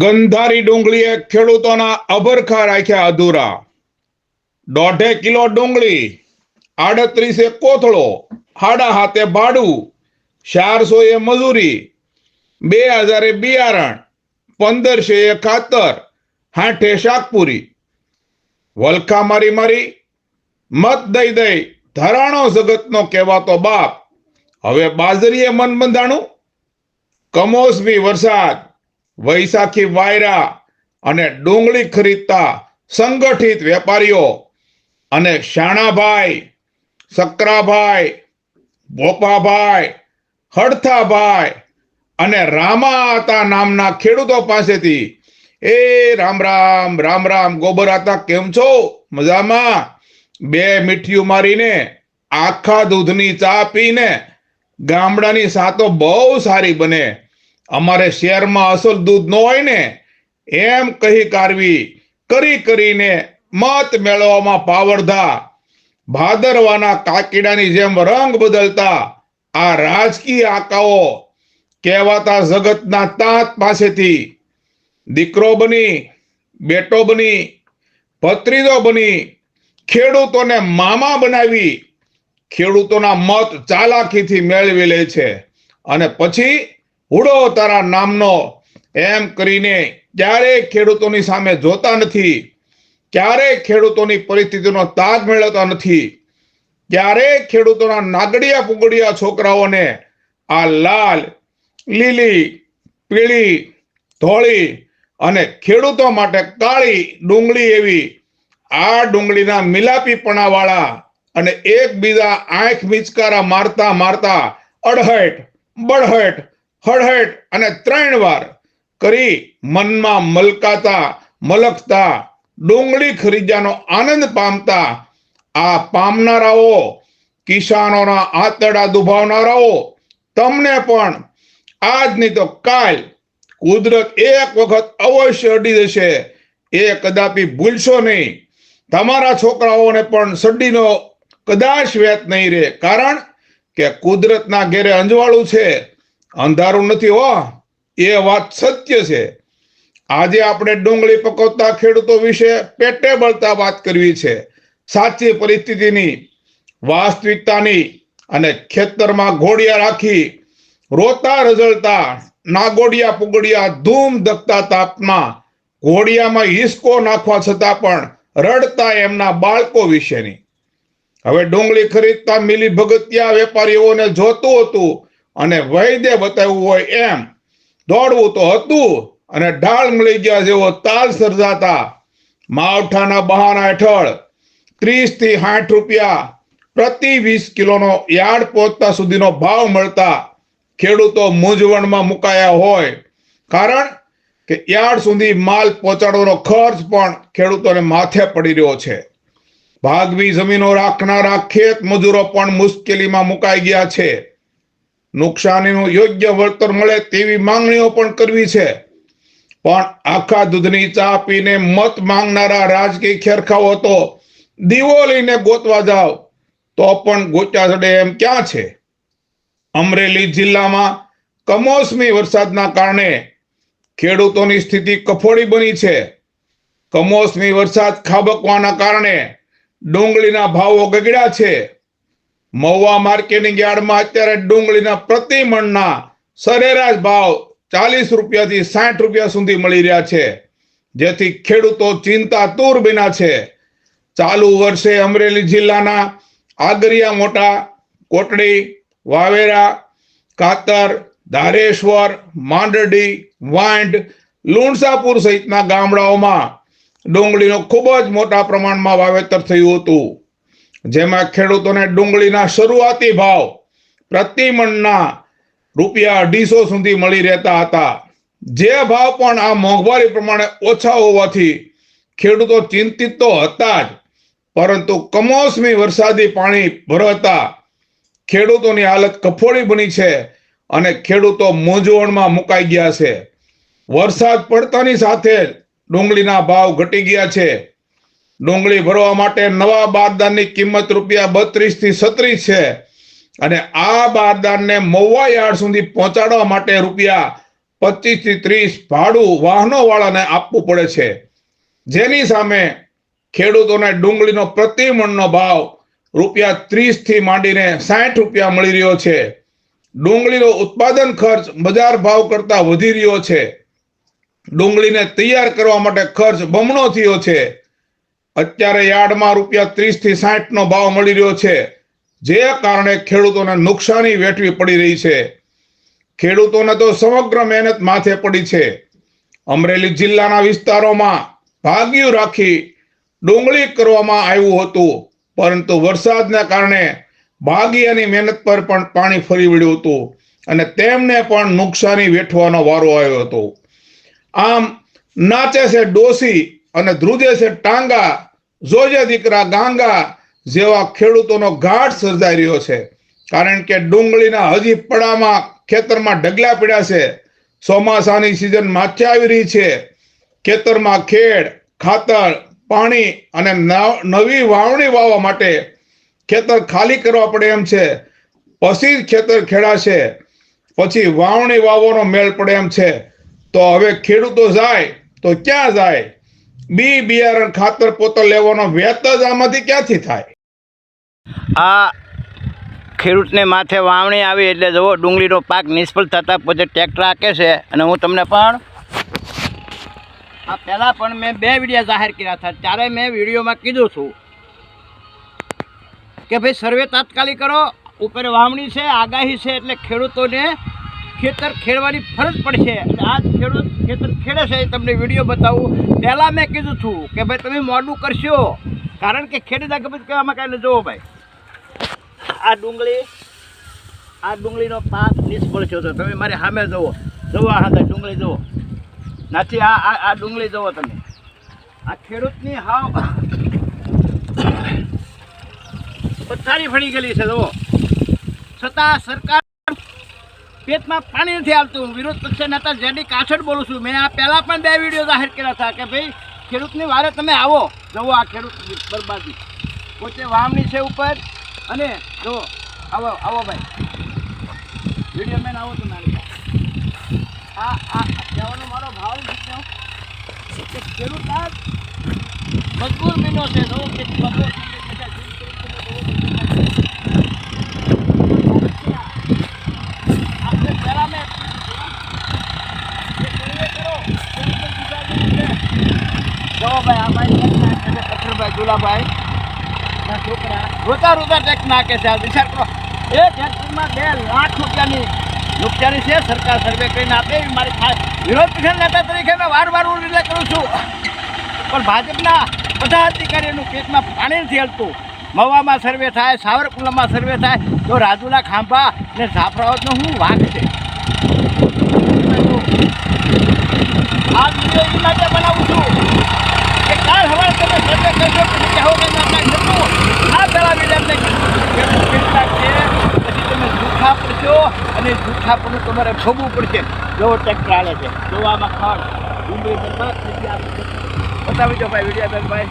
ગંધારી ડુંગળીએ ખેડૂતોના અભરખા રાખ્યા અધૂરા. દોઢે કિલો ડુંગળી, આડત્રીસે કોથળો, હાડા હાથે ભાડું ચારસો એ મજૂરી બે હજારે બિયારણ પંદરસો એ ખાતર, હાઠે શાકપુરી. વલખા મારી મારી, મત દઈ દઈ ધરાણો જગતનો કહેવાતો બાપ. હવે બાજરીએ મન બંધાણું કમોસમી વરસાદ. વૈશાખી વાયરા અને ડુંગળી ખરીદતા સંગઠિત વેપારીઓ અને શાણાભાઈ, સકરાભાઈ, ભોપાભાઈ, હડથાભાઈ અને રામાતા નામના ખેડૂતો પાસેથી એ રામ રામ રામ રામ, ગોબરાતા, કેમ છો? મજામાં? બે મીઠિયું મારીને આખા દૂધની ચા પીને ગામડાની સાતો બહુ સારી બને. અમારે શહેરમાં અસલ દૂધ ન હોય ને, એમ કહી કારવી, કરી કરીને મત મેળવવામાં પાવરધા. ભાદરવાના કાકીડાની જેમ રંગ બદલતા આ રાજકીય આકાઓ કહેવાતા જગતના તાત પાસેથી. દીકરો બની, બેટો બની, ભત્રીજો બની, ખેડૂતોને મામા બનાવી, ખેડૂતોના મત ચાલાકીથી મેળવી લે છે. અને પછી હુડો તારા નામનો. એમ કરીને ક્યારેય ખેડૂતોની સામે જોતા નથી. ક્યારેય ખેડૂતોની પરિસ્થિતિનો તાગ મેળવતા નથી. ક્યારેય ખેડૂતોના નાગડિયા પુગડિયા છોકરાઓને આ લાલ, લીલી, પીળી, ધોળી અને ખેડૂતો માટે કાળી ડુંગળી એવી આ ડુંગળીના મિલાપીપણા વાળા અને એકબીજા આંખ મિચકારા મારતા મારતા અડહટ બળહટ હળહટ અને ત્રણ વાર કરી મનમાં મલકાતા મલકતા ડુંગળી ખરીદ્યાનો આનંદ પામતા આ પામનારાઓ, કિસાનોના આતડા દુભાવનારાઓ, તમને પણ આજ નહીં તો કાલ કુદરત એક વખત અવશ્ય અડી જશે. એ કદાપી ભૂલશો નહીં. તમારા છોકરાઓને પણ સડીનો કદાચ વેત નહીં રહે. કારણ કે કુદરતના ઘેરે અંજવાળું છે. અંધારું નથી હો. એ વાત સત્ય છે. આજે આપણે ડુંગળી પકવતા ખેડૂતો વિશે પેટે બળતા વાત કરવી છે. સાચી પરિસ્થિતિની, વાસ્તવિકતાની અને ખેતરમાં ઘોડિયા રાખી રોતા રઝળતા નાગોડિયા પુગડિયા ધૂમ ધકતા તાપમાં ઘોડિયામાં હિસકો નાખવા છતાં પણ રડતા એમના બાળકો વિશેની. હવે ડુંગળી ખરીદતા મિલી ભગતિયા વેપારીઓને જોતું હતું અને વૈદ્ય બતાવ્યું હોય એમ. દોડવું તો હતું અને ઢાળ મળી ગયા જેવો તાલ સર્જાતા. માવઠાના બહાના હેઠળ ત્રીસથી સાઠ રૂપિયા પ્રતિ વીસ કિલોનો યાર્ડ પહોંચતા સુધીનો ભાવ મળતા ખેડૂતો મૂંઝવણમાં મુકાયા હોય. કારણ કે યાર્ડ સુધી માલ પહોંચાડવાનો ખર્ચ પણ ખેડૂતોને માથે પડી રહ્યો છે. ભાગવી જમીનો રાખનારા ખેત મજૂરો પણ મુશ્કેલીમાં મુકાઈ ગયા છે. નુકસાનીનું યોગ્ય વળતર મળે તેવી માંગણીઓ પણ કરવી છે. પણ આખા દૂધની ચા પીને મત માંગનારા રાજકીય ખેરખાઓ તો દીવો લઈને ગોતવા જાવ, તો પણ ગોચાસડે એમ ક્યાં છે? અમરેલી જિલ્લામાં કમોસમી વરસાદના કારણે ખેડૂતોની સ્થિતિ કફોડી બની છે. કમોસમી વરસાદ ખાબકવાના કારણે ડુંગળીના ભાવો ગગડ્યા છે. મહુવા માર્કેટિંગ યાર્ડમાં અત્યારે ડુંગળીના પ્રતિ મણના સરેરાશ ભાવ ચાલીસ રૂપિયાથી સાઠ રૂપિયા સુધી મળી રહ્યા છે. જેથી ખેડૂતો ચિંતા તૂર બિના છે. ચાલુ વર્ષે અમરેલી જિલ્લાના આગરિયા મોટા, કોટડી, વાવેરા, કાતર, ધારેશ્વર, માંડડી વાંડ લુણસાપુર સહિતના ગામડાઓમાં ડુંગળીનો ખૂબ જ મોટા પ્રમાણમાં વાવેતર થયું હતું. જેમાં ખેડૂતોને ડુંગળીના શરૂઆતી ભાવ પ્રતિ મણના રૂપિયા અઢીસો સુધી મળી રહેતા હતા. જે ભાવ પણ આ મોંઘવારી પ્રમાણે ઓછા હોવાથી ખેડૂતો ચિંતિત તો હતા જ, પરંતુ કમોસમી વરસાદી પાણી ભરાતા ખેડૂતોની હાલત કફોડી બની છે અને ખેડૂતો મૂંઝવણમાં મુકાઈ ગયા છે. વરસાદ પડતાની સાથે જ ડુંગળીના ભાવ ઘટી ગયા છે. ડુંગળી ભરવા માટે નવા બારદાનની કિંમત રૂપિયા બત્રીસથી સત્રીસ છે. અને આ બારદાનને મહુવા યાર્ડ સુધી પહોંચાડવા માટે રૂપિયા પચીસથી ત્રીસ ભાડું વાહનો વાળાને આપવું પડે છે. જેની સામે ખેડૂતોને ડુંગળીનો પ્રતિ મણનો ભાવ રૂપિયા ત્રીસથી માંડીને સાઠ રૂપિયા મળી રહ્યો છે. ડુંગળીનો ઉત્પાદન ખર્ચ બજાર ભાવ કરતા વધી રહ્યો છે. ડુંગળીને તૈયાર કરવા માટે ખર્ચ બમણો થયો છે. અત્યારે યાર્ડમાં રૂપિયા ત્રીસથી સાઠ નો ભાવ મળી રહ્યો છે. જે કારણે ખેડૂતોને નુકસાની વેઠવી પડી રહી છે. ખેડૂતોને તો સમગ્ર મહેનત માથે પડી છે. અમરેલી જિલ્લાના વિસ્તારોમાં ભાગ્યું રાખી ડુંગળી કરવામાં આવ્યું હતું. પરંતુ વરસાદના કારણે ભાગિયાની મહેનત પર પણ પાણી ફરી વળ્યું હતું અને તેમને પણ નુકસાની વેઠવાનો વારો આવ્યો હતો. આમ નાચે છે ડોસી અને ધ્રુજે છે ટાંગા, જોજે દીકરા ગાંગા જેવા ખેડૂતોનો ઘાટ સર્જાઈ રહ્યો છે. કારણ કે ડુંગળીના હજી પડામાં ખેતરમાં ઢગલા પડ્યા છે. ચોમાસાની સિઝન માથે આવી રહી છે. ખેતરમાં ખેડ, ખાતર, પાણી અને નવી વાવણી વાવવા માટે ખેતર ખાલી કરવા પડે એમ છે. પછી જ ખેતર ખેડાશે. પછી વાવણી વાવવાનો મેળ પડે એમ છે. તો હવે ખેડૂતો જાય તો ક્યાં જાય? બી બિયારણ ખાતર પોતો લેવાનો વેત જ આમાંથી ક્યાંથી થાય? આ ખેડૂતને માથે વાવણી આવી એટલે જુઓ, ડુંગળીનો પાક નિષ્ફળ થતાં પોતે ટ્રેક્ટર આકે છે. અને હું તમને પણ આ પહેલાં પણ મેં બે વીડિયો જાહેર કર્યા હતા. ત્યારે મેં વિડીયોમાં કીધું છું કે ભાઈ સર્વે તાત્કાલિક કરો. ઉપર વાવણી છે, આગાહી છે, એટલે ખેડૂતોને ખેતર ખેડવાની ફરજ પડશે. અને આ ખેડૂત ખેતર ખેડે છે તમને વીડિયો બતાવું. પહેલાં મેં કીધું છું કે ભાઈ તમે મોડું કરશો. કારણ કે ખેડૂત આગળ કહેવામાં કાંઈ જોવો ભાઈ. આ ડુંગળી, આ ડુંગળીનો પાક નિષ્ફળ થયો તમે મારી સામે જુઓ. જુઓ આ હાથે ડુંગળી જુઓ. નથી આ આ ડુંગળી જુઓ તમે. આ ખેડૂતની હાવ પથારી ફળી ગયેલી છે, જુઓ. છતાં સરકાર પેટમાં પાણી નથી આવતું. વિરોધ પક્ષે નેતા જેડી કાછડ બોલું છું. મેં આ પહેલાં પણ બે વીડિયો જાહેર કર્યા હતા કે ભાઈ, ખેડૂતની વારે તમે આવો. જવો આ ખેડૂત બરબાદી. પોતે વાવણી છે ઉપર અને જો આવો આવો ભાઈ. વીડિયો મેન આવો તો મારી. આ આ, કહેવાનો મારો ભાવ કે ખેડૂત મજબૂર બન્યો છે. જો કે બપોર સુધી બધા જીવ આપણે પહેલા મેં જે સર્વે કરો, સર્વે બીજા દિવસે. જો ભાઈ, આ ભાઈ છોકરા. રોતા રોતા ટેક્સ નાખે છે વિચાર કરો. એક હેક્ટરમાં બે લાખ રૂપિયાની નુકસાની છે, સરકાર સર્વે કરીને આપે મારી ખાસ નેતા તરીકે મેં વાર વાર કરું છું. પણ ભાજપના બધા અધિકારીઓનું પેટમાં પાણી નથી હલતું. મવામાં સર્વે થાય, સાવરકુંડલામાં સર્વે થાય. તો રાજુલા, ખાંભા ને જાફરાબાદનો હું વાંક છે. આ વીડિયો માટે બનાવું છું. કાલ હવારે તમે સર્વે કરશો કે આ વીડિયો એમને કેટલાક છે પછી તમે જૂઠા પડશો અને જૂઠા તમારે ભોગવું પડશે. જેવો ટ્રેક્ટર હાલે છે. જોવામાં ખડ ડુંગળી બરબાદ થઈ ગયા. બતાવી દો ભાઈ વીડિયો ભાઈ.